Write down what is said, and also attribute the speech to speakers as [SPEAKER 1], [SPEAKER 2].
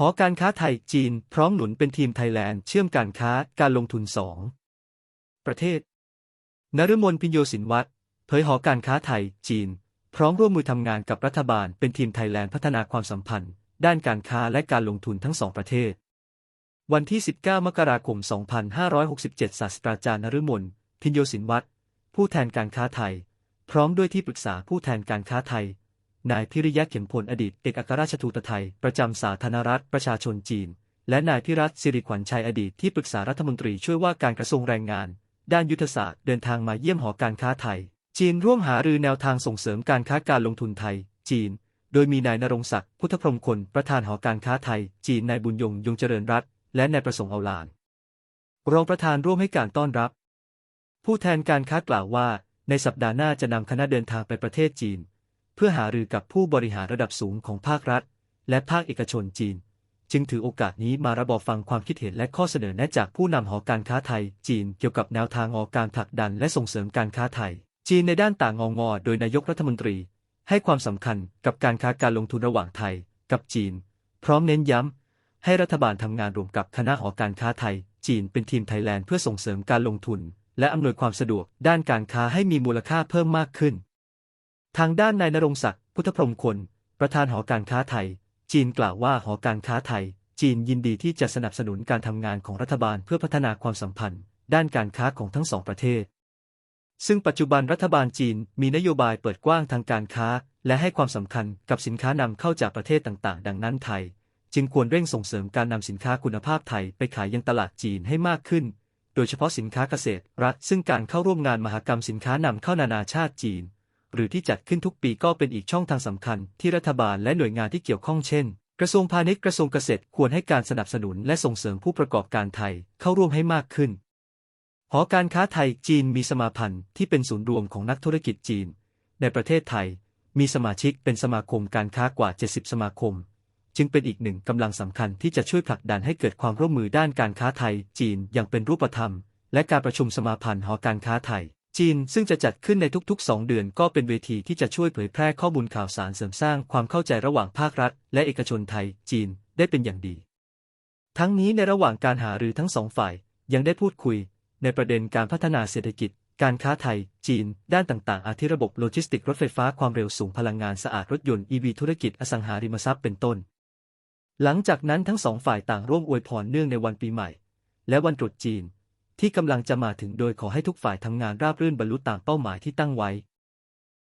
[SPEAKER 1] หอการค้าไทยจีน พร้อมหนุนเป็นทีมไทยแลนด์เชื่อมการค้าการลงทุนสองประเทศ นฤมลพิญโยสินวัตรเผยหอการค้าไทยจีน พร้อมร่วมมือทำงานกับรัฐบาลเป็นทีมไทยแลนด์พัฒนาความสัมพันธ์ ด้านการค้าและการลงทุนทั้งสองประเทศ วันที่ 19 มกราคม 2567 ศาสตราจารย์นฤมลพิญโยสินวัตรผู้แทนการค้าไทย พร้อมด้วยที่ปรึกษาผู้แทนการค้าไทย นายพิริยะเข็มพลอดีตเอกอัครราชทูตไทย ประจำสาธารณรัฐประชาชนจีน และนายพิรัตสิริขวัญชัยอดีตที่ปรึกษารัฐมนตรีช่วยว่าการกระทรวงแรงงาน ด้านยุทธศาสตร์เดินทางมาเยี่ยมหอการค้าไทย จีนร่วมหารือแนวทางส่งเสริมการค้าการลงทุนไทย จีน โดยมีนายนรงศักดิ์พุทธพรมคนประธานหอการค้าไทย จีนนายบุญยงยงเจริญรัตและนายประสงค์เอาลานรองประธานร่วมให้การต้อนรับ ผู้แทนการค้ากล่าวว่า ในสัปดาห์หน้าจะนำคณะเดินทางไปประเทศจีน เพื่อหารือกับผู้บริหารระดับสูงของภาครัฐ และภาคเอกชนจีน จึงถือโอกาสนี้มารับบฟังความคิดเห็นและข้อเสนอแนะจากผู้นำหอการค้าไทย จีนเกี่ยวกับแนวทางออกการผลักดันและส่งเสริมการค้าไทย จีนในด้านต่างงอโดยนายกรัฐมนตรี ให้ความสำคัญกับการค้าการลงทุนระหว่างไทย กับจีน พร้อมเน้นย้ำให้รัฐบาลทำงานร่วมกับคณะหอการค้าไทย จีนเป็นทีมไทยแลนด์เพื่อส่งเสริมการลงทุน และอำนวยความสะดวกด้านการค้าให้มีมูลค่าเพิ่มมากขึ้น ทางด้านนายนรงศักดิ์พุทธพรมคน ประธานหอการค้าไทย จีนกล่าวว่าหอการค้าไทย จีนยินดีที่จะสนับสนุนการทำงานของรัฐบาลเพื่อพัฒนาความสัมพันธ์ ด้านการค้าของทั้งสองประเทศ ซึ่งปัจจุบันรัฐบาลจีนมีนโยบายเปิดกว้างทางการค้า และให้ความสำคัญกับสินค้านำเข้าจากประเทศต่างๆ ดังนั้นไทย จึงควรเร่งส่งเสริมการนำสินค้าคุณภาพไทยไปขายยังตลาดจีนให้มากขึ้น โดยเฉพาะสินค้าเกษตร รัฐซึ่งการเข้าร่วมงานมหกรรมสินค้านำเข้านานาชาติจีน หรือที่จัดขึ้นทุกปีก็เป็นอีกช่องทางสำคัญ ที่รัฐบาลและหน่วยงานที่เกี่ยวข้องเช่น กระทรวงพาณิชย์กระทรวงเกษตรควรให้การสนับสนุนและส่งเสริมผู้ประกอบการไทยเข้าร่วมให้มากขึ้นหอการค้าไทยจีนมีสมาพันธ์ที่เป็นศูนย์รวมของนักธุรกิจจีน ในประเทศไทย มีสมาชิกเป็นสมาคมการค้ากว่า 70 สมาคม จึงเป็นอีกหนึ่งกำลังสำคัญที่จะช่วยผลักดันให้เกิดความร่วมมือด้านการค้าไทยจีนอย่างเป็นรูปธรรม และการประชุมสมาพันธ์หอการค้าไทย จีนซึ่งจะจัดขึ้นในทุกๆ 2 เดือนก็เป็นเวทีที่จะช่วยเผยแพร่ข้อมูลข่าวสารเสริมสร้างความเข้าใจระหว่างภาครัฐ และเอกชนไทย จีนได้เป็นอย่างดี ทั้งนี้ในระหว่างการหารือทั้งสองฝ่ายยังได้พูดคุย ในประเด็นการพัฒนาเศรษฐกิจ การค้าไทย จีน ด้านต่างๆ อาทิระบบโลจิสติกรถไฟฟ้าความเร็วสูงพลังงานสะอาดรถยนต์ EV ธุรกิจอสังหาริมทรัพย์เป็นต้น หลังจากนั้นทั้งสองฝ่ายต่างร่วมอวยพรเนื่องในวันปีใหม่ และวันตรุษจีน ที่กำลังจะมาถึงโดยขอให้ทุกฝ่ายทำงานราบรื่นบรรลุตามเป้าหมายที่ตั้งไว้